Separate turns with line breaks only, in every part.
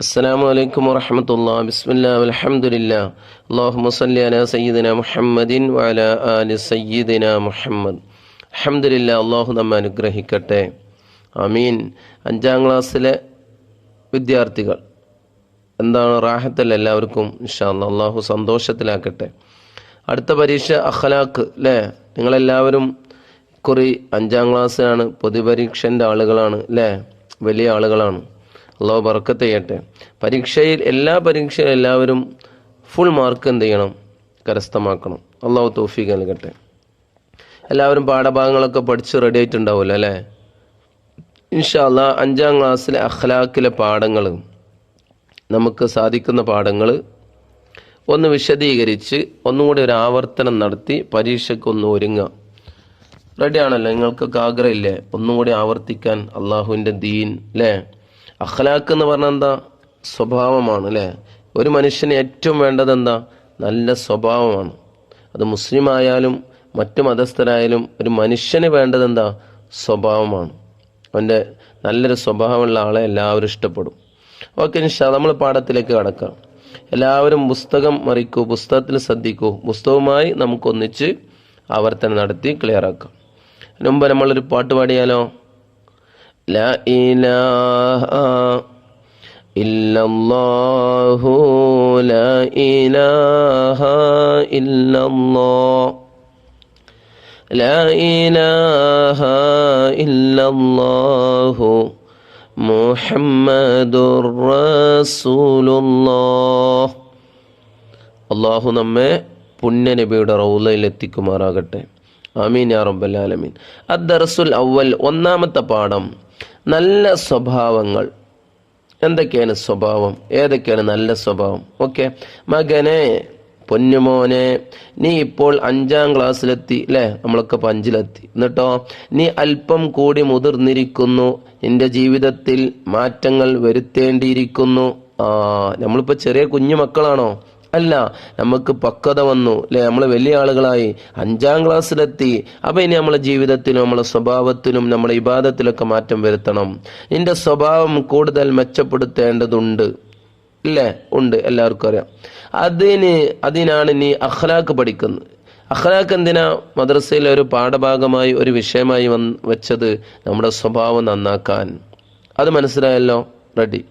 السلام عليكم ورحمة الله بسم الله والحمد لله اللهم صل على سيدنا محمد وعلى آل سيدنا محمد الحمد لله അള്ളാഹു നമ്മെ അനുഗ്രഹിക്കട്ടെ അമീൻ അഞ്ചാം ക്ലാസ്സിലെ വിദ്യാർത്ഥികൾ എന്താണ് റാഹത്തല്ല എല്ലാവർക്കും ഇൻഷാല്ല അള്ളാഹു സന്തോഷത്തിലാക്കട്ടെ അടുത്ത പരീക്ഷ അഖലാഖ് അല്ലേ നിങ്ങളെല്ലാവരും കുറി അഞ്ചാം ക്ലാസ്സിലാണ് പൊതുപരീക്ഷൻ്റെ ആളുകളാണ് അല്ലേ വലിയ ആളുകളാണ് അള്ളാഹു ബർക്കത്ത് ചെയ്യട്ടെ. പരീക്ഷയിൽ എല്ലാ പരീക്ഷയിലും എല്ലാവരും ഫുൾ മാർക്ക് എന്ത് ചെയ്യണം? കരസ്ഥമാക്കണം. അള്ളാഹു തോഫീക്ക് നൽകട്ടെ. എല്ലാവരും പാഠഭാഗങ്ങളൊക്കെ പഠിച്ച് റെഡി ആയിട്ടുണ്ടാവുമല്ലോ അല്ലേ? ഇൻഷാല്ല അഞ്ചാം ക്ലാസ്സിലെ അഖ്ലാക്കിലെ പാഠങ്ങൾ നമുക്ക് സാധിക്കുന്ന പാഠങ്ങൾ ഒന്ന് വിശദീകരിച്ച് ഒന്നുകൂടി ഒരു ആവർത്തനം നടത്തി പരീക്ഷയ്ക്ക് ഒന്ന് ഒരുങ്ങുക റെഡിയാണല്ലോ നിങ്ങൾക്കൊക്കെ ആഗ്രഹമില്ലേ? ഒന്നുകൂടി ആവർത്തിക്കാൻ അള്ളാഹുവിന്റെ ദീൻ അല്ലേ അഖ്ലാഖ് എന്ന് പറഞ്ഞാൽ എന്താ? സ്വഭാവമാണ് അല്ലേ? ഒരു മനുഷ്യന് ഏറ്റവും വേണ്ടത് എന്താ? നല്ല സ്വഭാവമാണ്. അത് മുസ്ലിം ആയാലും മറ്റു മതസ്ഥരായാലും ഒരു മനുഷ്യന് വേണ്ടത് എന്താ? സ്വഭാവമാണ്. അവന്റെ നല്ലൊരു സ്വഭാവമുള്ള ആളെ എല്ലാവരും ഇഷ്ടപ്പെടും. ഓക്കെ നമ്മൾ പാഠത്തിലേക്ക് കടക്കാം. എല്ലാവരും പുസ്തകം മറിക്കൂ പുസ്തകത്തിൽ ശ്രദ്ധിക്കൂ. പുസ്തകവുമായി നമുക്കൊന്നിച്ച് ആവർത്തനം നടത്തി അതിന് മുമ്പ് നമ്മളൊരു പാട്ട് പാടിയാലോ? لا إله إلا الله لا إله إلا الله لا إله إلا الله محمد رسول الله അള്ളാഹു നമ്മെ പുണ്യനബിയുടെ റൗലയിൽ എത്തിക്കുമാറാകട്ടെ ആമീൻ യാ റബ്ബൽ ആലമീൻ അദ്ദർസുൽ അവൽ ഒന്നാമത്തെ പാഠം നല്ല സ്വഭാവങ്ങൾ. എന്തൊക്കെയാണ് സ്വഭാവം? ഏതൊക്കെയാണ് നല്ല സ്വഭാവം? ഓക്കെ. മകനെ പൊന്നുമോനെ നീ ഇപ്പോൾ അഞ്ചാം ക്ലാസ്സിലെത്തി അല്ലേ നമ്മളൊക്കെ അഞ്ചിലെത്തി എന്നിട്ടോ നീ അല്പം കൂടി മുതിർന്നിരിക്കുന്നു. നിന്റെ ജീവിതത്തിൽ മാറ്റങ്ങൾ വരുത്തേണ്ടിയിരിക്കുന്നു. ആ നമ്മളിപ്പോൾ ചെറിയ കുഞ്ഞു മക്കളാണോ? അല്ല നമുക്ക് പക്വത വന്നു. അല്ലെ? നമ്മൾ വലിയ ആളുകളായി. അഞ്ചാം ക്ലാസ്സിലെത്തി. അപ്പൊ ഇനി നമ്മളെ ജീവിതത്തിലും നമ്മളെ സ്വഭാവത്തിലും നമ്മളെ ഇബാദത്തിലൊക്കെ മാറ്റം വരുത്തണം. നിന്റെ സ്വഭാവം കൂടുതൽ മെച്ചപ്പെടുത്തേണ്ടതുണ്ട്. ഇല്ലേ? ഉണ്ട്. എല്ലാവർക്കും അറിയാം. അതിന് അതിനാണ് നീ അഖ്ലാഖ് പഠിക്കുന്നത്. അഖ്ലാഖ് എന്തിനാ മദ്രസയിലെ ഒരു പാഠഭാഗമായി ഒരു വിഷയമായി വന്ന് വെച്ചത്? നമ്മുടെ സ്വഭാവം നന്നാക്കാൻ. അത് മനസ്സിലായല്ലോ? റെഡി.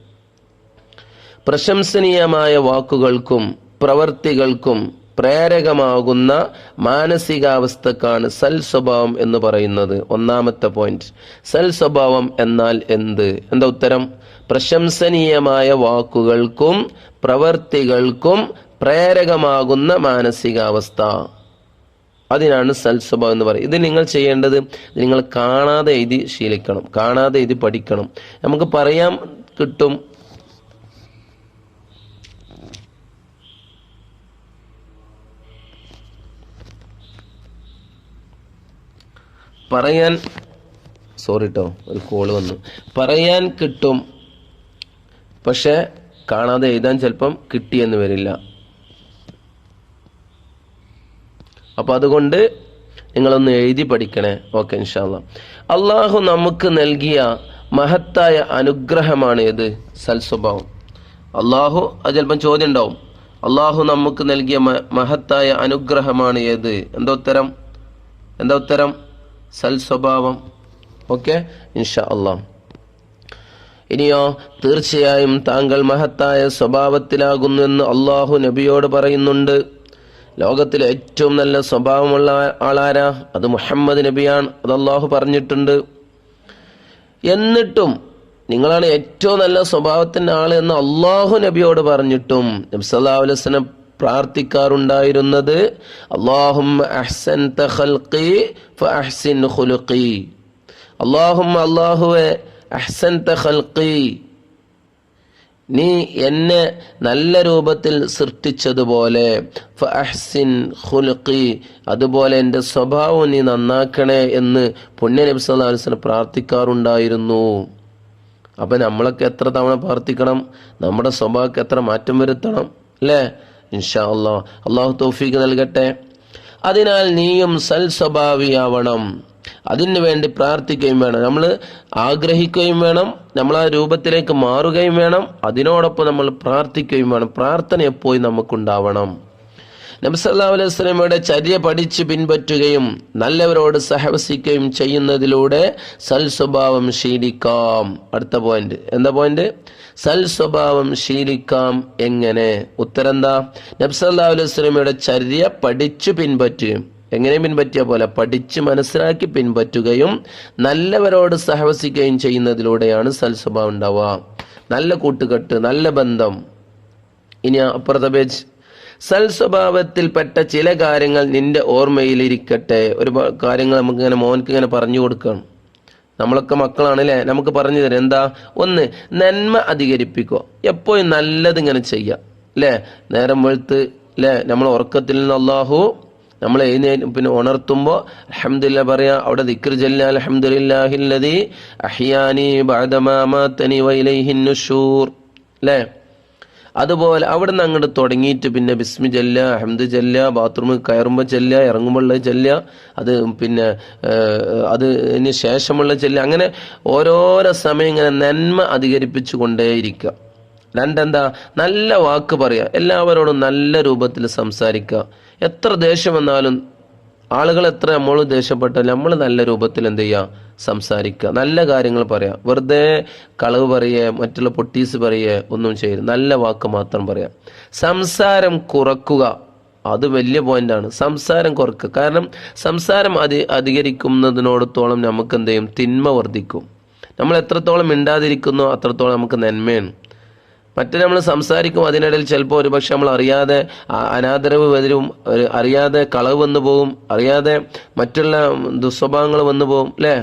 പ്രശംസനീയമായ വാക്കുകൾക്കും പ്രവർത്തികൾക്കും പ്രേരകമാകുന്ന മാനസികാവസ്ഥക്കാണ് സൽ സ്വഭാവം എന്ന് പറയുന്നത്. ഒന്നാമത്തെ പോയിന്റ് സൽ സ്വഭാവം എന്നാൽ എന്ത്? എന്താ ഉത്തരം? പ്രശംസനീയമായ വാക്കുകൾക്കും പ്രവർത്തികൾക്കും പ്രേരകമാകുന്ന മാനസികാവസ്ഥ. അതിനാണ് സൽസ്വഭാവം എന്ന് പറയുന്നത്. ഇത് നിങ്ങൾ ചെയ്യേണ്ടത് നിങ്ങൾ കാണാതെ എഴുതി ശീലിക്കണം. കാണാതെ എഴുതി പഠിക്കണം. നമുക്ക് പറയാം കിട്ടും പറയാൻ സോറി കേട്ടോ ഒരു കോൾ വന്നു. പറയാൻ കിട്ടും പക്ഷേ കാണാതെ എഴുതാൻ ചിലപ്പം കിട്ടിയെന്ന് വരില്ല. അപ്പൊ അതുകൊണ്ട് നിങ്ങളൊന്ന് എഴുതി പഠിക്കണേ. ഓക്കെ ഇൻഷാല്ല അള്ളാഹു നമുക്ക് നൽകിയ മഹത്തായ അനുഗ്രഹമാണ് ഏത്? സൽസ്വഭാവം. അള്ളാഹു അത് ചിലപ്പം ചോദ്യം ഉണ്ടാവും അള്ളാഹു നമുക്ക് നൽകിയ മഹത്തായ അനുഗ്രഹമാണ് ഏത്? എന്താ ഉത്തരം? എന്താ ഉത്തരം? സൽ സ്വഭാവം. ഓക്കെ? ഇൻഷാ അള്ളാഹ് ഇനിയോ തീർച്ചയായും താങ്കൾ മഹത്തായ സ്വഭാവത്തിലാകുന്നുവെന്ന് അള്ളാഹു നബിയോട് പറയുന്നുണ്ട്. ലോകത്തിലെ ഏറ്റവും നല്ല സ്വഭാവമുള്ള ആളാരാ? അത് മുഹമ്മദ് നബിയാണ്. അത് അള്ളാഹു പറഞ്ഞിട്ടുണ്ട്. എന്നിട്ടും നിങ്ങളാണ് ഏറ്റവും നല്ല സ്വഭാവത്തിന്റെ ആൾ എന്ന് അള്ളാഹു നബിയോട് പറഞ്ഞിട്ടും നബി അലൈഹി പ്രാർത്ഥിക്കാറുണ്ടായിരുന്നത് അള്ളാഹും ഖുലുഖി. നീ എന്നെ നല്ല രൂപത്തിൽ സൃഷ്ടിച്ചതുപോലെ അതുപോലെ എന്റെ സ്വഭാവം നീ നന്നാക്കണേ എന്ന് പുണ്യ നബി സല്ലല്ലാഹു അലൈഹി വസല്ലം പ്രാർത്ഥിക്കാറുണ്ടായിരുന്നു. അപ്പൊ നമ്മളൊക്കെ എത്ര തവണ പ്രാർത്ഥിക്കണം? നമ്മുടെ സ്വഭാവക്ക് എത്ര മാറ്റം വരുത്തണം? അല്ലേ? ഇൻഷാ അള്ളാഹ് അള്ളാഹു തൗഫീഖ് നൽകട്ടെ. അതിനാൽ നീയും സൽ സ്വഭാവിയാവണം അതിനു വേണ്ടി പ്രാർത്ഥിക്കുകയും വേണം. നമ്മൾ ആഗ്രഹിക്കുകയും വേണം. നമ്മൾ ആ രൂപത്തിലേക്ക് മാറുകയും വേണം. അതിനോടൊപ്പം നമ്മൾ പ്രാർത്ഥിക്കുകയും വേണം. പ്രാർത്ഥന എപ്പോഴും നമുക്കുണ്ടാവണം. നബ്സല്ലാ അലൈഹി സ്വലമയുടെ ചര്യ പഠിച്ച് പിൻപറ്റുകയും നല്ലവരോട് സഹവസിക്കുകയും ചെയ്യുന്നതിലൂടെ സൽ സ്വഭാവം ശീലിക്കാം. അടുത്ത പോയിന്റ് എന്താ പോയിന്റ് സൽ സ്വഭാവം ശീലിക്കാം എങ്ങനെ? ഉത്തരം എന്താ നബ്സല്ലാ അലൈഹി സ്വലമയുടെ ചര്യ പഠിച്ചു പിൻപറ്റുകയും എങ്ങനെ പിൻപറ്റിയ പോലെ? പഠിച്ച് മനസ്സിലാക്കി പിൻപറ്റുകയും നല്ലവരോട് സഹവസിക്കുകയും ചെയ്യുന്നതിലൂടെയാണ് സൽ സ്വഭാവം ഉണ്ടാവുക. നല്ല കൂട്ടുകെട്ട് നല്ല ബന്ധം. ഇനി അപ്പുറത്തെ പേജ് സൽ സ്വഭാവത്തിൽപ്പെട്ട ചില കാര്യങ്ങൾ നിന്റെ ഓർമ്മയിലിരിക്കട്ടെ. ഒരു കാര്യങ്ങൾ നമുക്ക് ഇങ്ങനെ മോനക്ക് ഇങ്ങനെ പറഞ്ഞു കൊടുക്കണം. നമ്മളൊക്കെ മക്കളാണ് അല്ലേ നമുക്ക് പറഞ്ഞു തരാം. എന്താ? ഒന്ന് നന്മ അധികരിപ്പിക്കുക. എപ്പോഴും നല്ലത് ഇങ്ങനെ ചെയ്യുക. അല്ലേ നേരം വെളുത്ത് അല്ലേ നമ്മൾ ഉറക്കത്തിൽ നിന്ന് അള്ളാഹു നമ്മൾ എഴുന്നേ പിന്നെ ഉണർത്തുമ്പോൾ അഹമ്മദില്ല പറയാ അവിടെ ദിക്ർ ജല്ല അഹിയാനി ബാദമാ തനി വൈലൈഹിന്നുഷൂർ അല്ലേ അതുപോലെ അവിടെ നിന്ന് അങ്ങോട്ട് തുടങ്ങിയിട്ട് പിന്നെ ബിസ്മി ചെല്ല അഹമ്മദ് ചെല്ല ബാത്റൂമിൽ കയറുമ്പോൾ ചെല്ല ഇറങ്ങുമ്പോൾ ചെല്ല അത് പിന്നെ അതിന് ശേഷമുള്ള ചെല്ല അങ്ങനെ ഓരോരോ സമയം ഇങ്ങനെ നന്മ അധികരിപ്പിച്ചു കൊണ്ടേയിരിക്കുക രണ്ടെന്താ? നല്ല വാക്ക് പറയുക എല്ലാവരോടും നല്ല രൂപത്തിൽ സംസാരിക്കുക എത്ര ദേഷ്യം വന്നാലും ആളുകൾ എത്ര നമ്മൾ ദേഷ്യപ്പെട്ടാൽ നമ്മൾ നല്ല രൂപത്തിൽ എന്ത് ചെയ്യുക സംസാരിക്കുക നല്ല കാര്യങ്ങൾ പറയാം. വെറുതെ കളവ് പറയേ മറ്റുള്ള പൊട്ടീസ് പറയേ ഒന്നും ചെയ്യരുത്. നല്ല വാക്ക് മാത്രം പറയാം. സംസാരം കുറക്കുക. അത് വലിയ പോയിന്റാണ് സംസാരം കുറക്കുക. കാരണം സംസാരം അതി അധികരിക്കുന്നതിനോടത്തോളം നമുക്ക് എന്ത് ചെയ്യും? തിന്മ വർദ്ധിക്കും. നമ്മൾ എത്രത്തോളം മിണ്ടാതിരിക്കുന്നോ അത്രത്തോളം നമുക്ക് നന്മയാണ്. മറ്റു നമ്മൾ സംസാരിക്കും അതിനിടയിൽ ചിലപ്പോൾ ഒരുപക്ഷെ നമ്മൾ അറിയാതെ അനാദരവ് വരും അറിയാതെ കളവ് വന്നു പോകും അറിയാതെ മറ്റുള്ള ദുസ്വഭാവങ്ങൾ വന്നു പോകും അല്ലേ?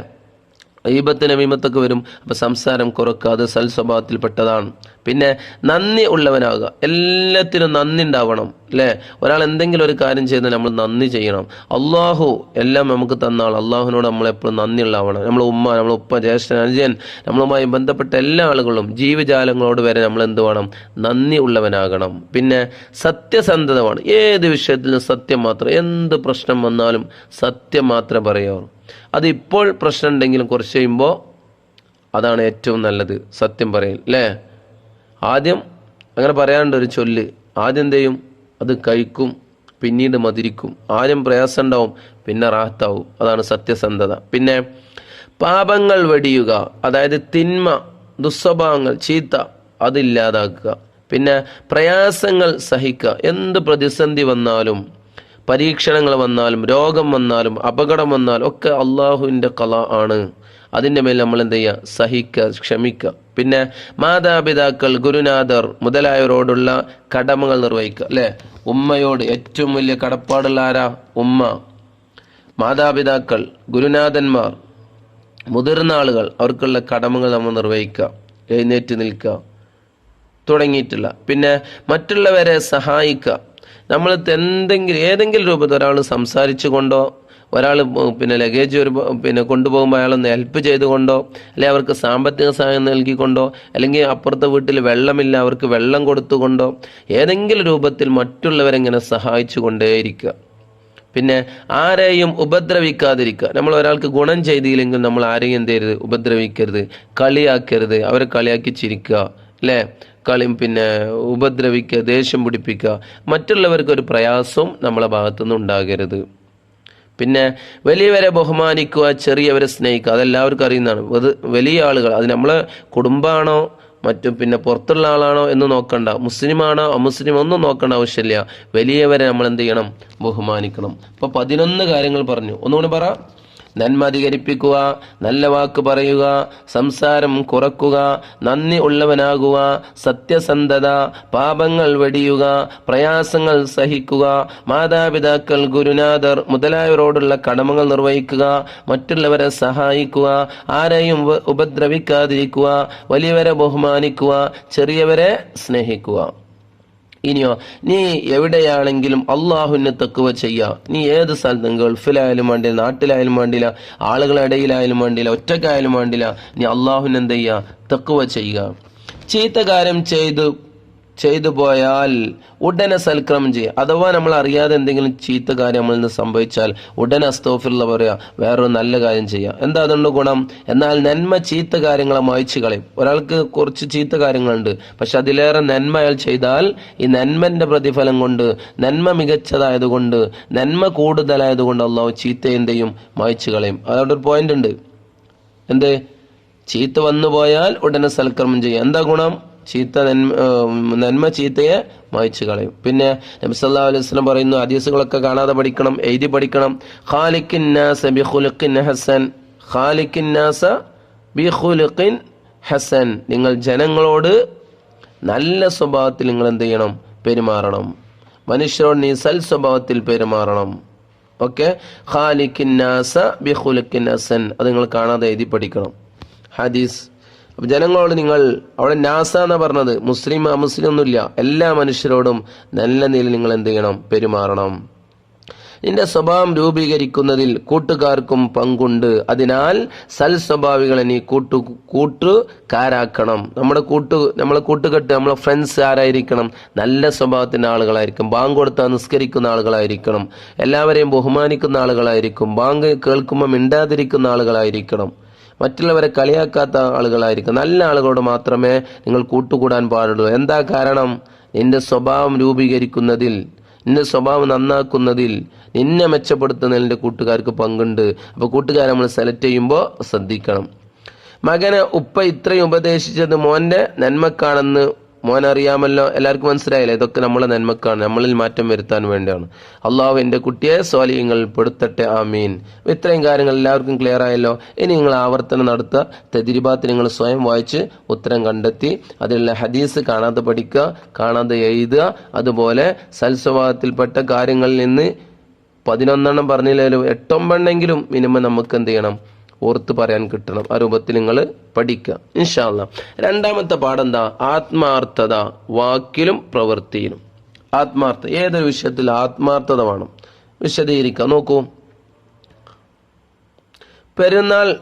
ഈപത്തിന് വിമത്തൊക്കെ വരും. അപ്പം സംസാരം കുറക്കാതെ അത് സൽ സ്വഭാവത്തിൽപ്പെട്ടതാണ് പിന്നെ നന്ദി ഉള്ളവനാകുക. എല്ലാത്തിനും നന്ദി ഉണ്ടാവണം അല്ലേ? ഒരാൾ എന്തെങ്കിലും ഒരു കാര്യം ചെയ്താൽ നമ്മൾ നന്ദി ചെയ്യണം. അള്ളാഹു എല്ലാം നമുക്ക് തന്നാൾ അള്ളാഹുവിനോട് നമ്മളെപ്പോഴും നന്ദി ഉള്ളവണം നമ്മൾ ഉമ്മ നമ്മൾ ഉപ്പ ജ്യേഷ്ഠൻ അനുജൻ നമ്മളുമായി ബന്ധപ്പെട്ട എല്ലാ ആളുകളും ജീവജാലങ്ങളോട് വരെ നമ്മൾ എന്ത് വേണം? നന്ദി ഉള്ളവനാകണം. പിന്നെ സത്യസന്ധത വേണം ഏത് വിഷയത്തിലും സത്യം മാത്രം എന്ത് പ്രശ്നം വന്നാലും സത്യം മാത്രമേ പറയാവൂ അത് ഇപ്പോൾ പ്രശ്നം ഉണ്ടെങ്കിലും കുറച്ച് കഴിയുമ്പോൾ അതാണ് ഏറ്റവും നല്ലത്. സത്യം പറയൽ അല്ലേ ആദ്യം അങ്ങനെ പറയാനുണ്ട് ഒരു ചൊല്ല്. ആദ്യം എന്ത് ചെയ്യും? അത് കഴിക്കും പിന്നീട് മതിരിക്കും. ആദ്യം പ്രയാസം ഉണ്ടാവും പിന്നെ റാഹത്താവും. അതാണ് സത്യസന്ധത. പിന്നെ പാപങ്ങൾ വെടിയുക അതായത് തിന്മ ദുസ്വഭാവങ്ങൾ ചീത്ത അതില്ലാതാക്കുക പിന്നെ പ്രയാസങ്ങൾ സഹിക്കുക. എന്ത് പ്രതിസന്ധി വന്നാലും പരീക്ഷണങ്ങൾ വന്നാലും രോഗം വന്നാലും അപകടം വന്നാലും ഒക്കെ അള്ളാഹുവിന്റെ കല ആണ്. അതിന്റെ മേൽ നമ്മൾ എന്ത് ചെയ്യുക? സഹിക്കുക ക്ഷമിക്കുക. പിന്നെ മാതാപിതാക്കൾ ഗുരുനാഥർ മുതലായവരോടുള്ള കടമകൾ നിർവഹിക്കുക അല്ലേ? ഉമ്മയോട് ഏറ്റവും വലിയ കടപ്പാടുള്ള ആരാ? ഉമ്മ. മാതാപിതാക്കൾ ഗുരുനാഥന്മാർ മുതിർന്ന ആളുകൾ അവർക്കുള്ള കടമകൾ നമ്മൾ നിർവഹിക്കുക എഴുന്നേറ്റ് നിൽക്കുക തുടങ്ങിയിട്ടില്ല. പിന്നെ മറ്റുള്ളവരെ സഹായിക്കുക നമ്മൾ എന്തെങ്കിലും ഏതെങ്കിലും രൂപത്തിൽ ഒരാൾ സംസാരിച്ചു കൊണ്ടോ ഒരാൾ പിന്നെ ലഗേജ് ഒരു പിന്നെ കൊണ്ടുപോകുമ്പോൾ അയാളൊന്ന് ഹെൽപ്പ് ചെയ്തുകൊണ്ടോ അല്ലെങ്കിൽ അവർക്ക് സാമ്പത്തിക സഹായം നൽകിക്കൊണ്ടോ അല്ലെങ്കിൽ അപ്പുറത്തെ വീട്ടിൽ വെള്ളമില്ല അവർക്ക് വെള്ളം കൊടുത്തുകൊണ്ടോ ഏതെങ്കിലും രൂപത്തിൽ മറ്റുള്ളവരെങ്ങനെ സഹായിച്ചു കൊണ്ടേയിരിക്കുക പിന്നെ ആരെയും ഉപദ്രവിക്കാതിരിക്കുക. നമ്മൾ ഒരാൾക്ക് ഗുണം ചെയ്തില്ലെങ്കിൽ നമ്മൾ ആരെയും എന്ത് ചെയ്യരുത്? ഉപദ്രവിക്കരുത്. കളിയാക്കരുത്. അവരെ കളിയാക്കി ചിരിക്കുക. അല്ലേ? കളി പിന്നെ ഉപദ്രവിക്കുക ദേഷ്യം പിടിപ്പിക്കുക മറ്റുള്ളവർക്ക് ഒരു പ്രയാസവും നമ്മളെ ഭാഗത്തുനിന്ന് ഉണ്ടാകരുത്. പിന്നെ വലിയവരെ ബഹുമാനിക്കുക ചെറിയവരെ സ്നേഹിക്കുക അതെല്ലാവർക്കും അറിയുന്നതാണ്. അത് വലിയ ആളുകൾ അത് നമ്മളെ കുടുംബമാണോ മറ്റും പിന്നെ പുറത്തുള്ള ആളാണോ എന്ന് നോക്കണ്ട. മുസ്ലിമാണോ അമുസ്ലിം ഒന്നും നോക്കേണ്ട ആവശ്യമില്ല. വലിയവരെ നമ്മൾ എന്ത് ചെയ്യണം? ബഹുമാനിക്കണം. അപ്പോൾ പതിനൊന്ന് കാര്യങ്ങൾ പറഞ്ഞു. ഒന്നുകൂടി പറ. നന്മ അധികരിപ്പിക്കുക നല്ല വാക്ക് പറയുക സംസാരം കുറക്കുക നന്ദി ഉള്ളവനാകുക സത്യസന്ധത പാപങ്ങൾ വെടിയുക പ്രയാസങ്ങൾ സഹിക്കുക മാതാപിതാക്കൾ ഗുരുനാഥർ മുതലായവരോടുള്ള കടമകൾ നിർവഹിക്കുക മറ്റുള്ളവരെ സഹായിക്കുക ആരെയും ഉപ- ഉപദ്രവിക്കാതിരിക്കുക വലിയവരെ ബഹുമാനിക്കുക ചെറിയവരെ സ്നേഹിക്കുക. ഇനിയോ നീ എവിടെയാണെങ്കിലും അള്ളാഹുവിനെ തക്കുവ ചെയ്യുക നീ ഏത് സ്ഥലത്തും ഗൾഫിലായാലും വേണ്ടില്ല നാട്ടിലായാലും വേണ്ടില്ല ആളുകളുടെ ഇടയിലായാലും വേണ്ടില്ല ഒറ്റക്കായാലും വേണ്ടില്ല നീ അള്ളാഹുവിനെ എന്ത് ചെയ്യുക. തക്കുവ ചെയ്യുക ചീത്ത കാര്യം ചെയ്തു ചെയ്തു പോയാൽ ഉടനെ സൽക്രമം ചെയ്യുക അഥവാ നമ്മൾ അറിയാതെ എന്തെങ്കിലും ചീത്ത കാര്യം നമ്മളിൽ നിന്ന് സംഭവിച്ചാൽ ഉടനെ അസ്തോഫില്ല പറയുക വേറൊരു നല്ല കാര്യം ചെയ്യുക എന്താ അതുകൊണ്ട് ഗുണം? എന്നാൽ നന്മ ചീത്ത കാര്യങ്ങളെ മായച്ചു കളയും. ഒരാൾക്ക് കുറച്ച് ചീത്ത കാര്യങ്ങളുണ്ട് പക്ഷെ അതിലേറെ നന്മ അയാൾ ചെയ്താൽ ഈ നന്മന്റെ പ്രതിഫലം കൊണ്ട് നന്മ മികച്ചതായതുകൊണ്ട് നന്മ കൂടുതലായതുകൊണ്ട് അള്ളാഹു ചീത്ത എന്തെയും മായച്ചു കളയും. അതവിടെ ഒരു പോയിന്റ് ഉണ്ട്. എന്ത്? ചീത്ത വന്നു പോയാൽ ഉടനെ സൽക്രമം ചെയ്യുക എന്താ ഗുണം? ചീത്ത നന്മ നന്മ ചീത്തയെ മായ്ച്ചു കളയും. പിന്നെ നബി സല്ലല്ലാഹു അലൈഹി വസ്ലം പറയുന്നു ഹദീസുകളൊക്കെ കാണാതെ പഠിക്കണം എഴുതി പഠിക്കണം. ഖാലിഖിൻ നാസ ബിഖുലുഖിൻ ഹസൻ. ഖാലിഖിൻ നാസ ബിഖുലുഖിൻ ഹസൻ. നിങ്ങൾ ജനങ്ങളോട് നല്ല സ്വഭാവത്തിൽ നിങ്ങൾ എന്ത് ചെയ്യണം? പെരുമാറണം. മനുഷ്യരോട് നീ സൽ സ്വഭാവത്തിൽ പെരുമാറണം. ഓക്കെ? ഖാലിഖിൻ നാസ ബിഖുലുഖിൻ ഹസൻ. അത് നിങ്ങൾ കാണാതെ എഴുതി പഠിക്കണം. ഹദീസ് അപ്പൊ ജനങ്ങളോട് നിങ്ങൾ അവിടെ നാസ എന്ന് പറഞ്ഞത്? മുസ്ലിം അമുസ്ലിം ഒന്നുമില്ല എല്ലാ മനുഷ്യരോടും നല്ല നിലയിൽ നിങ്ങൾ എന്ത് ചെയ്യണം? പെരുമാറണം. നിന്റെ സ്വഭാവം രൂപീകരിക്കുന്നതിൽ കൂട്ടുകാർക്കും പങ്കുണ്ട്. അതിനാൽ സൽ സ്വഭാവികളെ നീ കൂട്ടു കൂട്ടുകാരാക്കണം. നമ്മുടെ കൂട്ടു നമ്മളെ കൂട്ടുകെട്ട് നമ്മളെ ഫ്രണ്ട്സ് ആരായിരിക്കണം? നല്ല സ്വഭാവത്തിന്റെ ആളുകളായിരിക്കും. ബാങ്ക് കൊടുത്താൽ നിസ്കരിക്കുന്ന ആളുകളായിരിക്കണം. എല്ലാവരെയും ബഹുമാനിക്കുന്ന ആളുകളായിരിക്കും. ബാങ്ക് കേൾക്കുമ്പോൾ മിണ്ടാതിരിക്കുന്ന ആളുകളായിരിക്കണം. മറ്റുള്ളവരെ കളിയാക്കാത്ത ആളുകളായിരിക്കും. നല്ല ആളുകളോട് മാത്രമേ നിങ്ങൾ കൂട്ടുകൂടാൻ പാടുള്ളൂ. എന്താ കാരണം? നിന്റെ സ്വഭാവം രൂപീകരിക്കുന്നതിൽ നിന്റെ സ്വഭാവം നന്നാക്കുന്നതിൽ നിന്നെ മെച്ചപ്പെടുത്തുന്നതിൽ നിന്റെ കൂട്ടുകാർക്ക് പങ്കുണ്ട്. അപ്പോൾ കൂട്ടുകാരെ നമ്മൾ സെലക്ട് ചെയ്യുമ്പോൾ ശ്രദ്ധിക്കണം. മകനെ ഉപ്പ ഇത്രയും ഉപദേശിച്ചത് മോന്റെ നന്മക്കാണെന്ന് മോൻ അറിയാമല്ലോ എല്ലാവർക്കും മനസ്സിലായില്ല? ഇതൊക്കെ നമ്മളെ നന്മക്കാണ്. നമ്മളിൽ മാറ്റം വരുത്താൻ വേണ്ടിയാണ്. അള്ളാഹു എന്റെ കുട്ടിയെ സ്വാലിയങ്ങൾ പെടുത്തട്ടെ. ആ മീൻ ഇത്രയും കാര്യങ്ങൾ എല്ലാവർക്കും ക്ലിയർ ആയല്ലോ? ഇനി നിങ്ങൾ ആവർത്തനം നടത്തുക. തെതിരിബാത്ത് നിങ്ങൾ സ്വയം വായിച്ച് ഉത്തരം കണ്ടെത്തി. അതിലുള്ള ഹദീസ് കാണാതെ പഠിക്കുക കാണാതെ എഴുതുക. അതുപോലെ സൽസ്വഭാവത്തിൽപ്പെട്ട കാര്യങ്ങളിൽ നിന്ന് പതിനൊന്നെണ്ണം പറഞ്ഞില്ലെങ്കിലും എട്ടൊമ്പെണ്ണെങ്കിലും മിനിമം നമുക്ക് എന്ത് ചെയ്യണം? ഓർത്ത് പറയാൻ കിട്ടണം. ആ രൂപത്തിൽ നിങ്ങൾ പഠിക്കുക. ഇൻഷാല്ല രണ്ടാമത്തെ പാഠം എന്താ ആത്മാർത്ഥത വാക്കിലും പ്രവൃത്തിയിലും. ആത്മാർത്ഥ. ഏതൊരു വിഷയത്തിൽ ആത്മാർത്ഥത വേണം? വിശദീകരിക്കാം. നോക്കൂ. പെരുന്നാൾ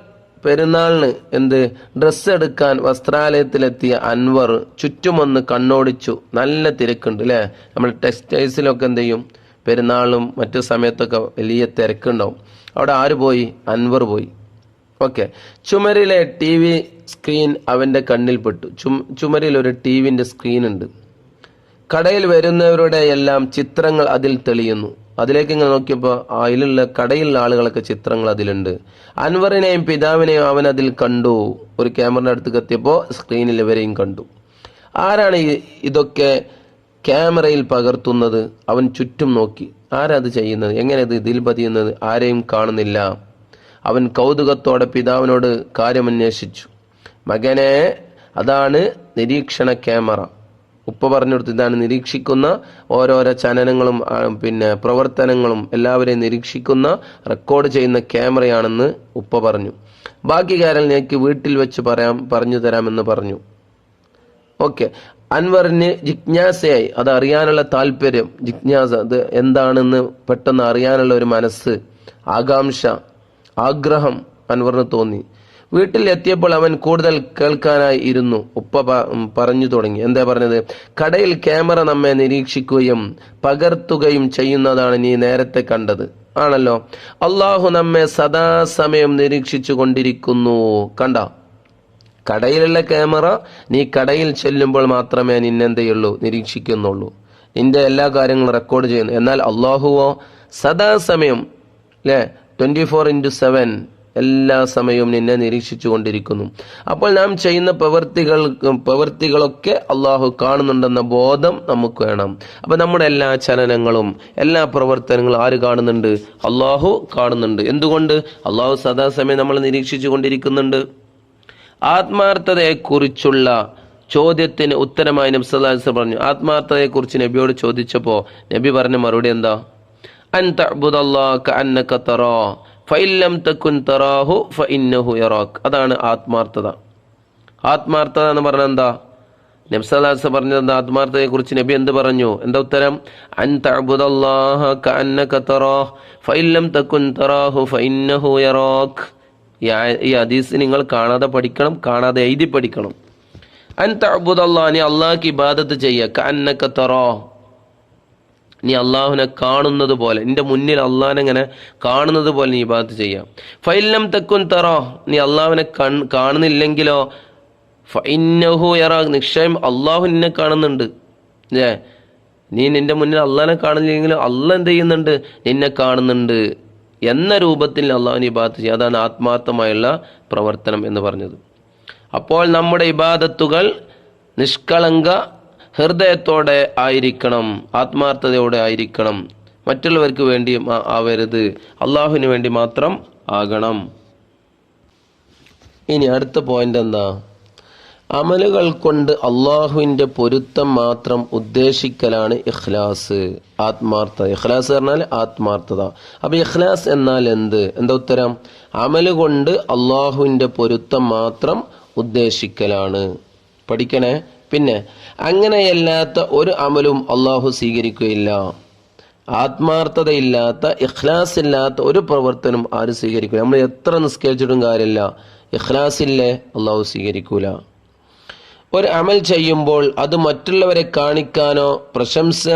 പെരുന്നാളിന് എന്ത്? ഡ്രസ്സ് എടുക്കാൻ വസ്ത്രാലയത്തിലെത്തിയ അൻവർ ചുറ്റുമൊന്ന് കണ്ണോടിച്ചു. നല്ല തിരക്കുണ്ട് അല്ലേ നമ്മൾ ടെക്സ്റ്റൈൽസിലൊക്കെ എന്ത് ചെയ്യും? പെരുന്നാളും മറ്റു സമയത്തൊക്കെ വലിയ തിരക്കുണ്ടാവും. അവിടെ ആര് പോയി? അൻവർ പോയി. ഓക്കെ. ചുമരിലെ ടി വി സ്ക്രീൻ അവന്റെ കണ്ണിൽപ്പെട്ടു ചും ചുമരിൽ ഒരു ടി വിന്റെ സ്ക്രീൻ ഉണ്ട്. കടയിൽ വരുന്നവരുടെ എല്ലാം ചിത്രങ്ങൾ അതിൽ തെളിയുന്നു. അതിലേക്ക് ഇങ്ങനെ നോക്കിയപ്പോൾ അതിലുള്ള കടയിലുള്ള ആളുകളൊക്കെ ചിത്രങ്ങൾ അതിലുണ്ട്. അൻവറിനെയും പിതാവിനെയും അവൻ അതിൽ കണ്ടു. ഒരു ക്യാമറയുടെ അടുത്ത് എത്തിയപ്പോൾ സ്ക്രീനിൽ ഇവരെയും കണ്ടു. ആരാണ് ഇതൊക്കെ ക്യാമറയിൽ പകർത്തുന്നത്? അവൻ ചുറ്റും നോക്കി. ആരാ അത് ചെയ്യുന്നത്? എങ്ങനെ ഇത് ഇതിൽ പതിയുന്നത്? ആരെയും കാണുന്നില്ല. അവൻ കൗതുകത്തോടെ പിതാവിനോട് കാര്യമന്വേഷിച്ചു. മകനെ അതാണ് നിരീക്ഷണ ക്യാമറ. ഉപ്പ പറഞ്ഞു ഇതാണ് നിരീക്ഷിക്കുന്ന ഓരോരോ ചലനങ്ങളും പിന്നെ പ്രവർത്തനങ്ങളും എല്ലാവരെയും നിരീക്ഷിക്കുന്ന റെക്കോർഡ് ചെയ്യുന്ന ക്യാമറയാണെന്ന് ഉപ്പ പറഞ്ഞു. ബാക്കി കാര്യം എനിക്ക് വീട്ടിൽ വെച്ച് പറയാം പറഞ്ഞു തരാമെന്ന് പറഞ്ഞു. ഓക്കെ. അൻവറിന് ജിജ്ഞാസയായി. അത് അറിയാനുള്ള താല്പര്യം. ജിജ്ഞാസ അത് എന്താണെന്ന് പെട്ടെന്ന് അറിയാനുള്ള ഒരു മനസ്സ് ആകാംക്ഷ ആഗ്രഹം അൻവറിന് തോന്നി. വീട്ടിൽ എത്തിയപ്പോൾ അവൻ കൂടുതൽ കേൾക്കാനായി ഇരുന്നു. ഉപ്പ പറഞ്ഞു തുടങ്ങി. എന്താ പറഞ്ഞത്? കടയിൽ ക്യാമറ നമ്മെ നിരീക്ഷിക്കുകയും പകർത്തുകയും ചെയ്യുന്നതാണ് നീ നേരത്തെ കണ്ടത്. ആണല്ലോ. അള്ളാഹു നമ്മെ സദാസമയം നിരീക്ഷിച്ചു കൊണ്ടിരിക്കുന്നു. കണ്ട? കടയിലുള്ള ക്യാമറ നീ കടയിൽ ചെല്ലുമ്പോൾ മാത്രമേ നിന്നെന്തെയുള്ളൂ നിരീക്ഷിക്കുന്നുള്ളൂ. നിന്റെ എല്ലാ കാര്യങ്ങളും റെക്കോർഡ് ചെയ്യുന്നു. എന്നാൽ അള്ളാഹുവോ സദാസമയം അല്ലേ ട്വന്റി ഫോർ ഇന്റു സെവൻ എല്ലാ സമയവും നിന്നെ നിരീക്ഷിച്ചു കൊണ്ടിരിക്കുന്നു അപ്പോൾ നാം ചെയ്യുന്ന പ്രവൃത്തികൾ പ്രവൃത്തികളൊക്കെ അള്ളാഹു കാണുന്നുണ്ടെന്ന ബോധം നമുക്ക് വേണം. അപ്പൊ നമ്മുടെ എല്ലാ ചലനങ്ങളും എല്ലാ പ്രവർത്തനങ്ങളും ആര് കാണുന്നുണ്ട്? അള്ളാഹു കാണുന്നുണ്ട്. എന്തുകൊണ്ട്? അള്ളാഹു സദാസമയം നമ്മൾ നിരീക്ഷിച്ചു കൊണ്ടിരിക്കുന്നുണ്ട് ആത്മാർത്ഥതയെക്കുറിച്ചുള്ള ചോദ്യത്തിന് ഉത്തരമായി നബി സല്ലല്ലാഹു അലൈഹി വസല്ലം പറഞ്ഞു. ആത്മാർത്ഥതയെക്കുറിച്ച് നബിയോട് ചോദിച്ചപ്പോൾ നബി പറഞ്ഞ മറുപടി എന്താ? അൻ الله കഅന്നക تراه. فإن لم തകുൻ تراه ഫഇന്നഹു يراك. അതാണ് ആത്മാർത്ഥത. ആത്മാർത്ഥത എന്ന് പറഞ്ഞാൽ എന്താ? നബി സല്ലല്ലാഹു അലൈഹി വസല്ലം പറഞ്ഞത് എന്താ? ആത്മാർത്ഥതയെക്കുറിച്ച് നബി എന്ത് പറഞ്ഞു? എന്താ ഉത്തരം? അൻ തഅ്ബുദല്ലാഹ കഅന്നക തറാഹ്. ഫഇൻ ലം തകുൻ തറാഹു ഫഇന്നഹു യറാക് ഈ ഹദീസ് നിങ്ങൾ കാണാതെ പഠിക്കണം കാണാതെ എഴുതി പഠിക്കണം. അൻ തഅബുദല്ലാ നീ അള്ളാഹ്ക്ക് ഇബാദത്ത് ചെയ്യുക. കഅന്നക തറോ നീ അള്ളാഹുവിനെ കാണുന്നത് പോലെ നിന്റെ മുന്നിൽ അള്ളാഹിനെ ഇങ്ങനെ കാണുന്നത് പോലെ നീ ഇബാദത്ത് ചെയ്യാം. ഫൈലം തെക്കുൻ തറോ നീ അള്ളാഹുവിനെ കൺ കാണുന്നില്ലെങ്കിലോ ഫൈനഹു യറ നിശ്ചയം അള്ളാഹു നിന്നെ കാണുന്നുണ്ട്. ഏ നീ നിന്റെ മുന്നിൽ അള്ളാഹിനെ കാണുന്നില്ലെങ്കിലും അള്ള എന്ത് ചെയ്യുന്നുണ്ട്? നിന്നെ കാണുന്നുണ്ട്. എന്ന രൂപത്തിൽ അള്ളാഹുവിന് ഇബാദത്ത് ചെയ്യുക അതാണ് ആത്മാർത്ഥമായുള്ള പ്രവർത്തനം എന്ന് പറഞ്ഞത്. അപ്പോൾ നമ്മുടെ ഇബാദത്തുകൾ നിഷ്കളങ്ക ഹൃദയത്തോടെ ആയിരിക്കണം ആത്മാർത്ഥതയോടെ ആയിരിക്കണം. മറ്റുള്ളവർക്ക് വേണ്ടി ആവരുത്. അള്ളാഹുവിന് വേണ്ടി മാത്രം ആകണം. ഇനി അടുത്ത പോയിന്റ് എന്താ? അമലുകൾ കൊണ്ട് അള്ളാഹുവിന്റെ പൊരുത്തം മാത്രം ഉദ്ദേശിക്കലാണ് ഇഖ്ലാസ് ആത്മാർത്ഥത. ഇഖ്ലാസ് പറഞ്ഞാൽ ആത്മാർത്ഥത. അപ്പൊ ഇഖ്ലാസ് എന്നാൽ എന്ത്? എന്താ ഉത്തരം? അമൽ കൊണ്ട് അള്ളാഹുവിന്റെ പൊരുത്തം മാത്രം ഉദ്ദേശിക്കലാണ്. പഠിക്കണേ. പിന്നെ അങ്ങനെയല്ലാത്ത ഒരു അമലും അള്ളാഹു സ്വീകരിക്കുകയില്ല. ആത്മാർത്ഥതയില്ലാത്ത ഇഖ്ലാസ് ഇല്ലാത്ത ഒരു പ്രവർത്തനം ആരും സ്വീകരിക്കില്ല നമ്മൾ എത്ര നിസ്കരിച്ചിട്ടും കാര്യമില്ല. ഇഖ്ലാസ് ഇല്ലേ അള്ളാഹു സ്വീകരിക്കൂല. ഒരു അമൽ ചെയ്യുമ്പോൾ അത് മറ്റുള്ളവരെ കാണിക്കാനോ പ്രശംസ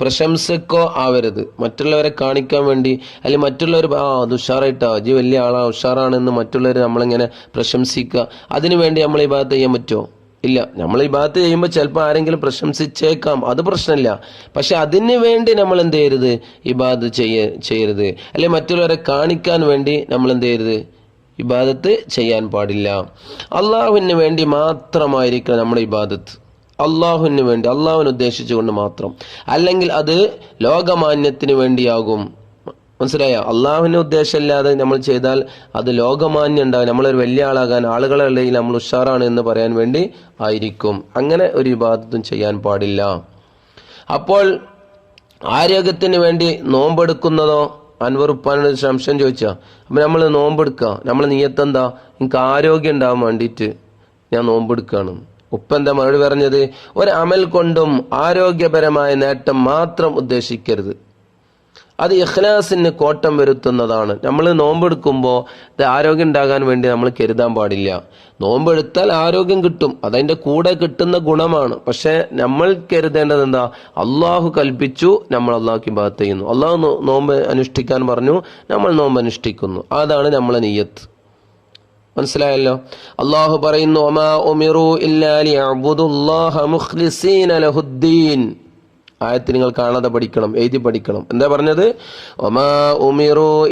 പ്രശംസക്കോ ആവരുത്. മറ്റുള്ളവരെ കാണിക്കാൻ വേണ്ടി അല്ലെങ്കിൽ മറ്റുള്ളവർ ആ അത് ഉഷാറായിട്ടാ ജി വലിയ ആളാ ഉഷാറാണെന്ന് മറ്റുള്ളവർ നമ്മളിങ്ങനെ പ്രശംസിക്കുക അതിനു വേണ്ടി നമ്മൾ ഈ ഭാഗത്ത് ചെയ്യാൻ പറ്റുമോ ഇല്ല. നമ്മൾ ഈ ഭാഗത്ത് ചെയ്യുമ്പോൾ ചിലപ്പോൾ ആരെങ്കിലും പ്രശംസിച്ചേക്കാം. അത് പ്രശ്നമില്ല പക്ഷെ അതിന് വേണ്ടി നമ്മൾ എന്ത് ചെയ്യരുത്? ഇബാദത്ത് ചെയ്യ ചെയ്യരുത്. അല്ലെ മറ്റുള്ളവരെ കാണിക്കാൻ വേണ്ടി നമ്മൾ എന്ത് ചെയ്യരുത്? ഇബാദത്ത് ചെയ്യാൻ പാടില്ല. അള്ളാഹുവിന് വേണ്ടി മാത്രമായിരിക്കണം നമ്മുടെ ഇബാദത്ത്. അള്ളാഹുവിന് വേണ്ടി അള്ളാഹുവിന് ഉദ്ദേശിച്ചുകൊണ്ട് മാത്രം. അല്ലെങ്കിൽ അത് ലോകമാന്യത്തിന് വേണ്ടിയാകും. മനസ്സിലായോ? അള്ളാഹുവിന്റെ ഉദ്ദേശമില്ലാതെ നമ്മൾ ചെയ്താൽ അത് ലോകമാന്യം ഉണ്ടാകും നമ്മളൊരു വലിയ ആളാകാൻ ആളുകളെ ഇടയിൽ നമ്മൾ ഉഷാറാണ് എന്ന് പറയാൻ വേണ്ടി ആയിരിക്കും. അങ്ങനെ ഒരു വിവാദത്തും ചെയ്യാൻ പാടില്ല. അപ്പോൾ ആരോഗ്യത്തിന് വേണ്ടി നോമ്പെടുക്കുന്നതോ? അൻവർ ഉപ്പാനോട് സംശയം ചോദിച്ചാ അപ്പൊ നമ്മൾ നോമ്പെടുക്കുക നമ്മൾ നീയത്തെന്താ? എനിക്ക് ആരോഗ്യം ഉണ്ടാവാൻ വേണ്ടിയിട്ട് ഞാൻ നോമ്പെടുക്കുകയാണ് ഉപ്പെന്താ മറുപടി പറഞ്ഞത്? ഒരു അമൽ കൊണ്ടും ആരോഗ്യപരമായ നേട്ടം മാത്രം ഉദ്ദേശിക്കരുത്. അത് ഇഖ്ലാസിന് കോട്ടം വരുത്തുന്നതാണ്. നമ്മൾ നോമ്പെടുക്കുമ്പോൾ ഇത് ആരോഗ്യം ഉണ്ടാകാൻ വേണ്ടി നമ്മൾ കരുതാൻ പാടില്ല. നോമ്പെടുത്താൽ ആരോഗ്യം കിട്ടും. അതതിന്റെ കൂടെ കിട്ടുന്ന ഗുണമാണ്. പക്ഷേ നമ്മൾ കരുതേണ്ടത് എന്താ? അള്ളാഹു കൽപ്പിച്ചു നമ്മൾ അള്ളാഹുക്ക് ഭാഗത്ത് ചെയ്യുന്നു. അള്ളാഹു നോമ്പ് അനുഷ്ഠിക്കാൻ പറഞ്ഞു നമ്മൾ നോമ്പ് അനുഷ്ഠിക്കുന്നു. അതാണ് നമ്മളെ നെയ്യത്ത്. മനസ്സിലായല്ലോ? അള്ളാഹു പറയുന്നു ഒമാ ഉമിറു ഇല്ലാ അബുദുല്ലാഹ മുഖ്ലിസീന ലഹുദ്ദീൻ. ആയത്ത് നിങ്ങൾ കാണാതെ പഠിക്കണം എഴുതി പഠിക്കണം. എന്താ പറഞ്ഞത്? ഉമിറു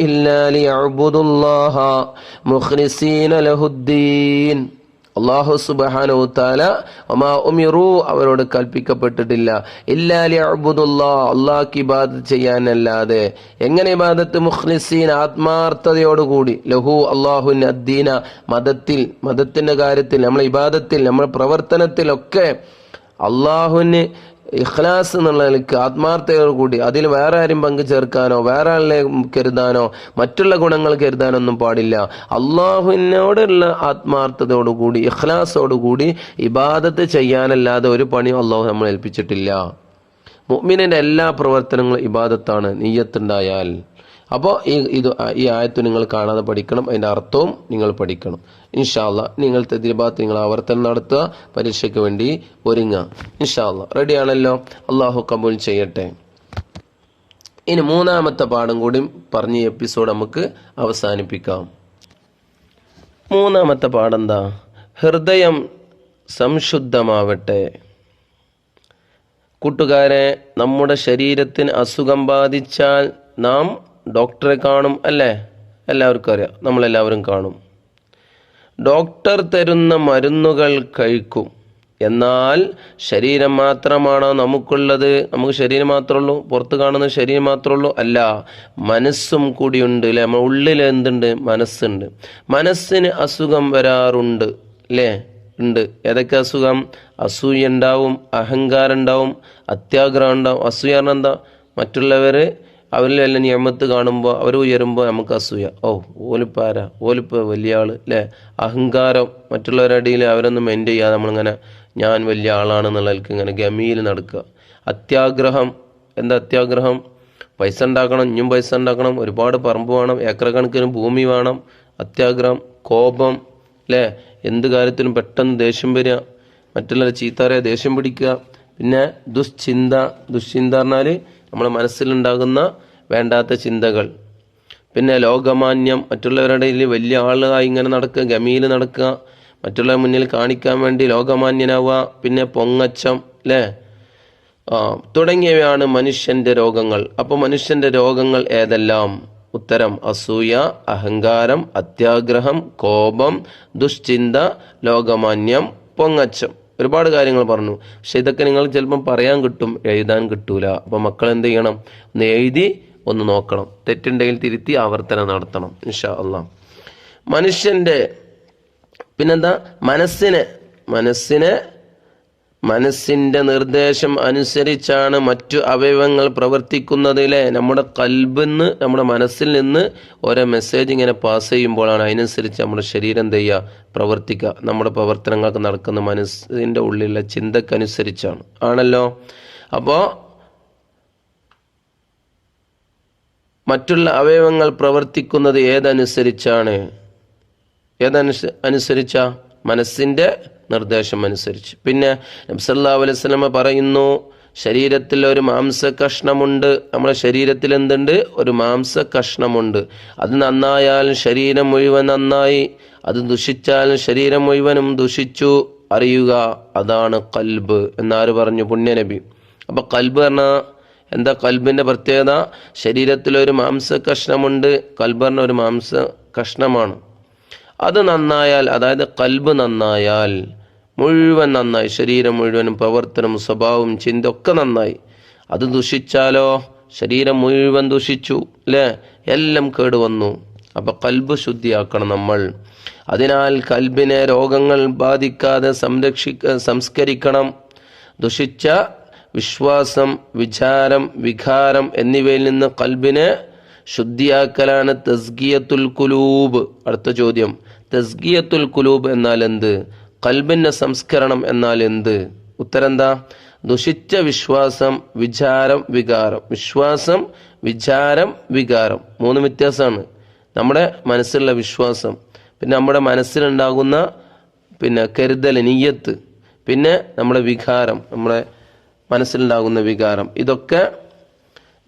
അള്ളാഹു സുബ്ഹാനഹു തആല ഒമാ ഉമിറു അവരോട് കൽപ്പിക്കപ്പെട്ടിട്ടില്ല. ഇല്ലാലി അബുദുല്ലാ അള്ളാഹ്ക്ക് ഇബാദത്ത് ചെയ്യാനല്ലാതെ. എങ്ങനെ ഇബാദത്ത്? മുഖ്ലിസീൻ ആത്മാർത്ഥതയോടുകൂടി. ലഹു അള്ളാഹു അദ്ദീന മതത്തിൽ മതത്തിന്റെ കാര്യത്തിൽ നമ്മളെ ഇബാദത്തിൽ നമ്മളെ പ്രവർത്തനത്തിലൊക്കെ അള്ളാഹുവിന് ഇഖ്ലാസ് എന്നുള്ള നിലയ്ക്ക് ആത്മാർത്ഥതയോട് കൂടി അതിൽ വേറെ ആരും പങ്കു ചേർക്കാനോ വേറെ ആളിനെ കരുതാനോ മറ്റുള്ള ഗുണങ്ങൾ കരുതാനൊന്നും പാടില്ല. അള്ളാഹുവിനോടുള്ള ആത്മാർത്ഥതയോടുകൂടി ഇഖ്ലാസോടുകൂടി ഇബാദത്ത് ചെയ്യാനല്ലാതെ ഒരു പണിയും അള്ളാഹു നമ്മൾ ഏൽപ്പിച്ചിട്ടില്ല. മുഅ്മിനിന്റെ എല്ലാ പ്രവർത്തനങ്ങളും ഇബാദത്താണ്. നീയത്തുണ്ടായാൽ അപ്പോൾ ഈ ഇത് ഈ ആയത്ത് നിങ്ങൾ കാണാതെ പഠിക്കണം. അതിന്റെ അർത്ഥവും നിങ്ങൾ പഠിക്കണം. ഇൻഷാല്ല നിങ്ങൾ തെതിരിഭാഗത്ത് നിങ്ങൾ ആവർത്തനം നടത്തുക. പരീക്ഷയ്ക്ക് വേണ്ടി ഒരുങ്ങുക. ഇൻഷാല്ല റെഡിയാണല്ലോ അള്ളാഹു കബൂൽ ചെയ്യട്ടെ. ഇനി മൂന്നാമത്തെ പാഠം കൂടി പറഞ്ഞ് എപ്പിസോഡ് നമുക്ക് അവസാനിപ്പിക്കാം. മൂന്നാമത്തെ പാഠം എന്താ? ഹൃദയം സംശുദ്ധമാവട്ടെ. കൂട്ടുകാരെ നമ്മുടെ ശരീരത്തിന് അസുഖം ബാധിച്ചാൽ നാം ഡോക്ടറെ കാണും അല്ലേ? എല്ലാവർക്കും അറിയാം. നമ്മളെല്ലാവരും കാണും. ഡോക്ടർ തരുന്ന മരുന്നുകൾ കഴിക്കും. എന്നാൽ ശരീരം മാത്രമാണോ നമുക്കുള്ളത്? നമുക്ക് ശരീരം മാത്രമേ ഉള്ളൂ? പുറത്ത് കാണുന്ന ശരീരം മാത്രമേ ഉള്ളൂ? അല്ല. മനസ്സും കൂടിയുണ്ട് അല്ലേ? നമ്മുടെ ഉള്ളിൽ എന്തുണ്ട്? മനസ്സുണ്ട്. മനസ്സിന് അസുഖം വരാറുണ്ട് അല്ലേ? ഉണ്ട്. ഏതൊക്കെ അസുഖം? അസൂയ ഉണ്ടാവും അഹങ്കാരം ഉണ്ടാവും അത്യാഗ്രഹം ഉണ്ടാവും. അസൂയ എന്താ? മറ്റുള്ളവർ അവരിലെല്ലാം നിയമത്ത് കാണുമ്പോൾ അവർ ഉയരുമ്പോൾ നമുക്ക് അസൂയ. ഓ ഓലിപ്പാര ഓലിപ്പ് വലിയ ആൾ അല്ലേ അഹങ്കാരം മറ്റുള്ളവരുടെ ഇടയിൽ അവരൊന്നും മെയിന്റ് ചെയ്യാതെ നമ്മളിങ്ങനെ ഞാൻ വലിയ ആളാണെന്നുള്ളവർക്ക് ഇങ്ങനെ ഗമിയിൽ നടക്കുക. അത്യാഗ്രഹം എന്താ അത്യാഗ്രഹം? പൈസ ഉണ്ടാക്കണം ഇനിയും പൈസ ഉണ്ടാക്കണം ഒരുപാട് പറമ്പ് വേണം ഏക്കർ കണക്കിന് ഭൂമി വേണം അത്യാഗ്രഹം കോപം അല്ലേ എന്ത് കാര്യത്തിനും പെട്ടെന്ന് ദേഷ്യം വരിക മറ്റുള്ളവരെ ചീത്താറിയ ദേഷ്യം പിടിക്കുക പിന്നെ ദുശ്ചിന്ത ദുശ്ചിന്ത പറഞ്ഞാൽ നമ്മുടെ മനസ്സിലുണ്ടാകുന്ന വേണ്ടാത്ത ചിന്തകൾ. പിന്നെ ലോകമാന്യം മറ്റുള്ളവരുടെ വലിയ ആളായി ഇങ്ങനെ നടക്കുക ഗമിയിൽ നടക്കുക മറ്റുള്ളവരുടെ മുന്നിൽ കാണിക്കാൻ വേണ്ടി ലോകമാന്യനാവുക പിന്നെ പൊങ്ങച്ചം അല്ലേ ആ തുടങ്ങിയവയാണ് മനുഷ്യന്റെ രോഗങ്ങൾ. അപ്പോൾ മനുഷ്യന്റെ രോഗങ്ങൾ ഏതെല്ലാം? ഉത്തരം അസൂയ അഹങ്കാരം അത്യാഗ്രഹം കോപം ദുശ്ചിന്ത ലോകമാന്യം പൊങ്ങച്ചം. ഒരുപാട് കാര്യങ്ങൾ പറഞ്ഞു. പക്ഷെ ഇതൊക്കെ നിങ്ങൾ ചിലപ്പം പറയാൻ കിട്ടും എഴുതാൻ കിട്ടൂല. അപ്പോൾ മക്കൾ എന്ത് ചെയ്യണം? ഒന്ന് എഴുതി ഒന്ന് നോക്കണം. തെറ്റുണ്ടെങ്കിൽ തിരുത്തി ആവർത്തനം നടത്തണം ഇൻഷാ അല്ല മനുഷ്യന്റെ പിന്നെന്താ? മനസ്സിനെ മനസ്സിനെ മനസ്സിന്റെ നിർദ്ദേശം അനുസരിച്ചാണ് മറ്റു അവയവങ്ങൾ പ്രവർത്തിക്കുന്നതിലെ നമ്മുടെ കൽബിന്ന് നമ്മുടെ മനസ്സിൽ നിന്ന് ഓരോ മെസ്സേജ് ഇങ്ങനെ പാസ് ചെയ്യുമ്പോഴാണ് അതിനനുസരിച്ച് നമ്മുടെ ശരീരം ചെയ്യുക? പ്രവർത്തിക്കുക. നമ്മുടെ പ്രവർത്തനങ്ങൾക്ക് നടക്കുന്ന മനസ്സിന്റെ ഉള്ളിലുള്ള ചിന്തക്കനുസരിച്ചാണ്. ആണല്ലോ? അപ്പോൾ മറ്റുള്ള അവയവങ്ങൾ പ്രവർത്തിക്കുന്നത് ഏതനുസരിച്ചാണ്? ഏതനുസ അനുസരിച്ച? മനസ്സിന്റെ നിർദ്ദേശം അനുസരിച്ച്. പിന്നെ നബ്സല്ലാ അലൈഹി സ്വലമ പറയുന്നു ശരീരത്തിൽ ഒരു മാംസ കഷ്ണമുണ്ട് നമ്മുടെ ശരീരത്തിൽ എന്തുണ്ട്? ഒരു മാംസ കഷ്ണമുണ്ട് അത് നന്നായാൽ ശരീരം മുഴുവൻ നന്നായി അത് ദുഷിച്ചാൽ ശരീരം മുഴുവനും ദുഷിച്ചു. അറിയുക അതാണ് കൽബ് എന്നാര് പറഞ്ഞു പുണ്യനബി. അപ്പൊ കൽബ് പറഞ്ഞാൽ എന്താ കൽബിന്റെ പ്രത്യേകത? ശരീരത്തിലൊരു മാംസ കഷ്ണമുണ്ട് കൽബറിന് ഒരു മാംസ കഷ്ണമാണ് അത് നന്നായാൽ അതായത് കൽബ് നന്നായാൽ മുഴുവൻ നന്നായി ശരീരം മുഴുവനും പ്രവർത്തനം സ്വഭാവം ചിന്ത ഒക്കെ നന്നായി. അത് ദുഷിച്ചാലോ? ശരീരം മുഴുവൻ ദുഷിച്ചു അല്ലേ? എല്ലാം കേടുവന്നു അപ്പൊ കൽബ് ശുദ്ധിയാക്കണം നമ്മൾ. അതിനാൽ കൽബിനെ രോഗങ്ങൾ ബാധിക്കാതെ സംരക്ഷിക്ക സംസ്കരിക്കണം. ദുഷിച്ച വിശ്വാസം വിചാരം വികാരം എന്നിവയിൽ നിന്ന് കൽബിനെ ശുദ്ധിയാക്കലാണ് തസ്കിയത്തുൽ കുലൂബ് അടുത്ത ചോദ്യം. തസ്കിയത്തുൽ കുലൂബ് എന്നാൽ എന്ത്? കൽബിന്റെ സംസ്കരണം എന്നാൽ എന്ത്? ഉത്തരം എന്താ ദുഷിച്ച വിശ്വാസം വിചാരം വികാരം. വിശ്വാസം വിചാരം വികാരം. മൂന്ന് വ്യത്യാസമാണ്. നമ്മുടെ മനസ്സിലുള്ള വിശ്വാസം. പിന്നെ നമ്മുടെ മനസ്സിലുണ്ടാകുന്ന പിന്നെ കരുതൽ നീയത്ത് പിന്നെ നമ്മുടെ വികാരം. നമ്മുടെ മനസ്സിലുണ്ടാകുന്ന വികാരം. ഇതൊക്കെ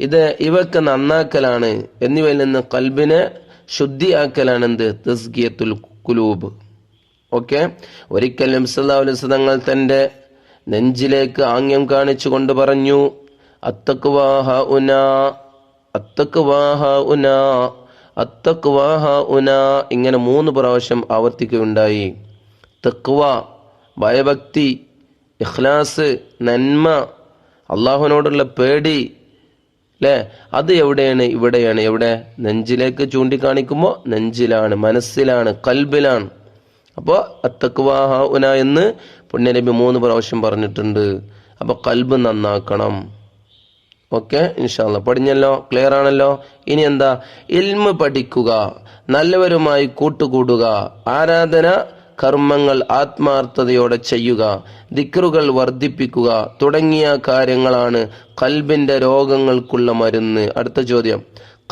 ഇത് ഇവക്ക് നന്നാക്കലാണ്. എന്നിവയിൽ നിന്ന് കൽബിനെ ശുദ്ധിയാക്കലാണ് എന്ത് തസ്ഗിയത്തുൽ കുലൂബ് ഓക്കെ? ഒരിക്കൽ നബ്സല്ലാ അലൈഹി തങ്ങൾ തന്റെ നെഞ്ചിലേക്ക് ആംഗ്യം കാണിച്ചു കൊണ്ട് പറഞ്ഞു അത്തക്വാഹ ഉന അത്തക്വാഹ ഉന അത്തക്വാഹ ഉന ഇങ്ങനെ മൂന്ന് പ്രാവശ്യം ആവർത്തിക്കുകയുണ്ടായി. തക്വ ഭയഭക്തി ഇഖ്ലാസ് നന്മ അള്ളാഹുവിനോടുള്ള പേടി അല്ലേ അത് എവിടെയാണ്? ഇവിടെയാണ്. എവിടെ? നെഞ്ചിലേക്ക് ചൂണ്ടിക്കാണിക്കുമ്പോൾ നെഞ്ചിലാണ് മനസ്സിലാണ് കൽബിലാണ്. അപ്പോൾ അത്തക്വാഹ ഉന എന്ന് പുണ്യനബി മൂന്ന് പ്രാവശ്യം പറഞ്ഞിട്ടുണ്ട്. അപ്പോൾ കൽബ് നന്നാക്കണം. ഓക്കെ? ഇൻഷാല്ല പഠിഞ്ഞല്ലോ? ക്ലിയർ ആണല്ലോ? ഇനി എന്താ? ഇൽമ് പഠിക്കുക നല്ലവരുമായി കൂട്ടുകൂടുക ആരാധന കർമ്മങ്ങൾ ആത്മാർത്ഥതയോടെ ചെയ്യുക ദിക്റുകൾ വർദ്ധിപ്പിക്കുക തുടങ്ങിയ കാര്യങ്ങളാണ് കൽബിന്റെ രോഗങ്ങൾക്കുള്ള മരുന്ന്. അടുത്ത ചോദ്യം.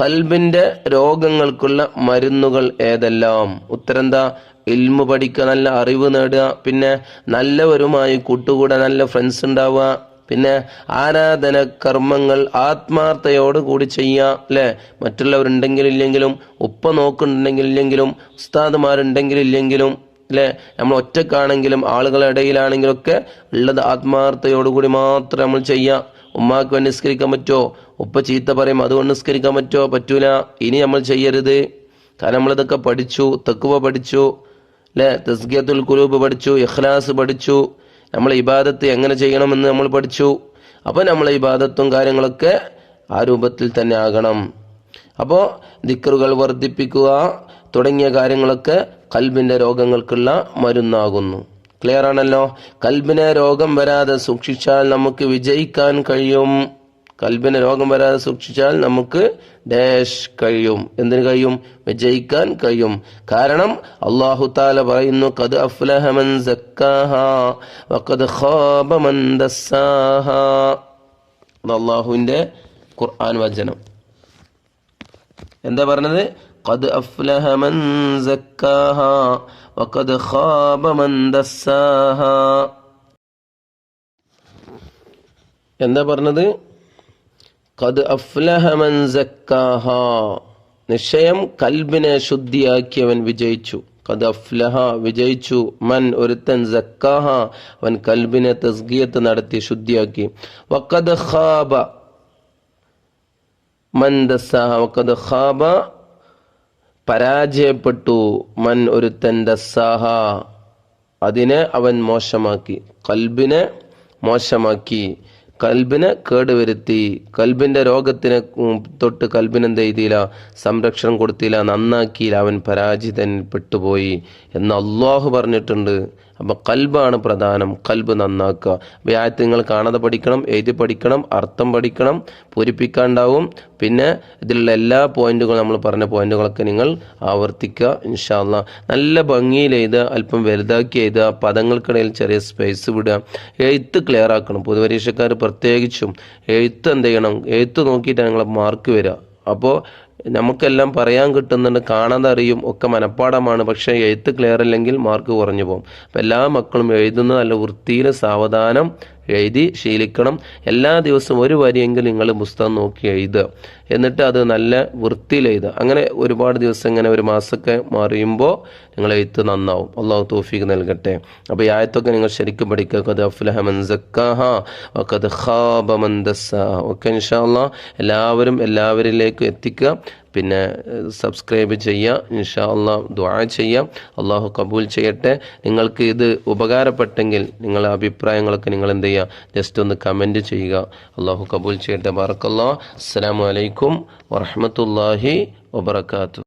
കൽബിന്റെ രോഗങ്ങൾക്കുള്ള മരുന്നുകൾ ഏതെല്ലാം? ഉത്തരെന്താ ഇൽമു പഠിക്കുക നല്ല അറിവ് നേടുക പിന്നെ നല്ലവരുമായി കൂട്ടുകൂടെ നല്ല ഫ്രണ്ട്സ് ഉണ്ടാവുക പിന്നെ ആരാധന കർമ്മങ്ങൾ ആത്മാർത്ഥയോട് കൂടി ചെയ്യുക അല്ലെ? മറ്റുള്ളവരുണ്ടെങ്കിലില്ലെങ്കിലും ഉപ്പ നോക്കുന്നുണ്ടെങ്കിലില്ലെങ്കിലും ഇല്ലെങ്കിലും അല്ലെ നമ്മൾ ഒറ്റക്കാണെങ്കിലും ആളുകളുടെ ഇടയിലാണെങ്കിലും ഒക്കെ ഉള്ളത് ആത്മാർത്ഥയോടുകൂടി മാത്രം നമ്മൾ ചെയ്യുക ഉമ്മാക്ക് നിസ്കരിക്കാൻ പറ്റുമോ ഉപ്പ ചീത്ത പറയും അതുകൊണ്ട് നിസ്കരിക്കാൻ പറ്റുമോ പറ്റൂല. ഇനി നമ്മൾ ചെയ്യരുത്. കാരണം നമ്മളിതൊക്കെ പഠിച്ചു തെക്കുവ പഠിച്ചു അല്ലെ തസ്ഗിയത്തുൽ കുലൂബ് പഠിച്ചു ഇഖ്ലാസ് പഠിച്ചു. നമ്മൾ ഇബാദത്ത് എങ്ങനെ ചെയ്യണമെന്ന് നമ്മൾ പഠിച്ചു. അപ്പോൾ നമ്മൾ ഇബാദത്തും കാര്യങ്ങളൊക്കെ ആ രൂപത്തിൽ തന്നെ ആകണം. അപ്പോൾ ദിക്കറുകൾ വർദ്ധിപ്പിക്കുക തുടങ്ങിയ കാര്യങ്ങളൊക്കെ കൽബിന്റെ രോഗങ്ങൾക്കുള്ള മരുന്നാകുന്നു. ക്ലിയർ ആണല്ലോ? കൽബിനെ രോഗം വരാതെ സൂക്ഷിച്ചാൽ നമുക്ക് വിജയിക്കാൻ കഴിയും. കൽബിന് രോഗം വരാതെ സൂക്ഷിച്ചാൽ നമുക്ക് ഡാഷ് കഴിയും. എന്തിനു കഴിയും? വിജയിക്കാൻ കഴിയും. കാരണം അള്ളാഹു താല പറയുന്നു കത് അഫ്ലഹമൻ അള്ളാഹുവിന്റെ ഖുർആൻ വചനം. എന്താ പറഞ്ഞത്? قد أفلح من زكاها وقد خاب من دساها എന്താ പറഞ്ഞത് കത് അഫ്ലഹ മൻ സക്കാഹ നിശ്ചയം കൽബിനെ ശുദ്ധിയാക്കിയവൻ വിജയിച്ചു കത് അഫ്ലഹ വിജയിച്ചു മൻ ഒരുത്തൻ സക്കാഹ അവൻ കൽബിനെ തസ്ഗിയത്ത് നടത്തി ശുദ്ധിയാക്കി വക്കത് ഖാബ മൻ ദസ്സാഹ വക്കത് ഖാബ പരാജയപ്പെട്ടു. മൻ ഒരുത്തൻ ദസ്സാഹ. അതിനെ അവൻ മോശമാക്കി. കൽബിനെ മോശമാക്കി. കൽബിനെ കേടുവരുത്തി. കൽബിന്റെ രോഗത്തിനെ തൊട്ട് കൽബിനെന്ത് ചെയ്തില്ല? സംരക്ഷണം കൊടുത്തില്ല. നന്നാക്കിയില്ല. അവൻ പരാജിതൻ പെട്ടുപോയി എന്ന് അള്ളാഹു പറഞ്ഞിട്ടുണ്ട്. അപ്പൊ കൽബാണ് പ്രധാനം. കൽബ് നന്നാക്കുക. വ്യായത്ത് നിങ്ങൾ കാണാതെ പഠിക്കണം എഴുതി പഠിക്കണം അർത്ഥം പഠിക്കണം പൂരിപ്പിക്കാണ്ടാവും. പിന്നെ ഇതിലുള്ള എല്ലാ പോയിന്റുകളും നമ്മൾ പറഞ്ഞ പോയിന്റുകളൊക്കെ നിങ്ങൾ ആവർത്തിക്കുക ഇൻഷാല്ല നല്ല ഭംഗിയിൽ എഴുതുക അല്പം വലുതാക്കി എഴുതുക പദങ്ങൾക്കിടയിൽ ചെറിയ സ്പേസ് വിടുക. എഴുത്ത് ക്ലിയർ ആക്കണം. പൊതുപരീക്ഷക്കാർ പ്രത്യേകിച്ചും എഴുത്ത് എന്ത് ചെയ്യണം? എഴുത്ത് നോക്കിയിട്ടാണ് നിങ്ങളെ മാർക്ക് വരിക. അപ്പോൾ നമുക്കെല്ലാം പറയാൻ കിട്ടുന്നുണ്ട് കാണാതെ അറിയും ഒക്കെ മനഃപ്പാടമാണ്. പക്ഷേ എഴുത്ത് ക്ലിയർ അല്ലെങ്കിൽ മാർക്ക് കുറഞ്ഞു പോകും. അപ്പം എല്ലാ മക്കളും എഴുതുന്ന നല്ല വൃത്തിയിൽ സാവധാനം എഴുതി ശീലിക്കണം. എല്ലാ ദിവസവും ഒരു വരിയെങ്കിലും നിങ്ങൾ പുസ്തകം നോക്കി എഴുതുക. എന്നിട്ട് അത് നല്ല വൃത്തിയിൽ എഴുതുക. അങ്ങനെ ഒരുപാട് ദിവസം ഇങ്ങനെ ഒരു മാസമൊക്കെ മാറിയുമ്പോൾ നിങ്ങൾ എഴുത്ത് നന്നാവും. അള്ളാഹു തോഫീക്ക് നൽകട്ടെ. അപ്പോൾ ഈ ആയത്തൊക്കെ നിങ്ങൾ ശരിക്കും പഠിക്കുക. ഒക്കെ ഇൻഷാ എല്ലാവരും എല്ലാവരിലേക്കും എത്തിക്കുക. പിന്നെ സബ്സ്ക്രൈബ് ചെയ്യുക ഇൻഷാ അള്ളാഹ് ദുആ ചെയ്യാം. അള്ളാഹു കബൂൽ ചെയ്യട്ടെ. നിങ്ങൾക്ക് ഇത് ഉപകാരപ്പെട്ടെങ്കിൽ നിങ്ങളുടെ അഭിപ്രായങ്ങളൊക്കെ നിങ്ങൾ എന്ത് ചെയ്യുക ജസ്റ്റ് ഒന്ന് കമന്റ് ചെയ്യുക. അള്ളാഹു കബൂൽ ചെയ്യട്ടെ. ബാറക്കല്ലാ. അസ്സാം വലൈക്കും വറഹ്മത്തുള്ളാഹി വബറകാതുഹു.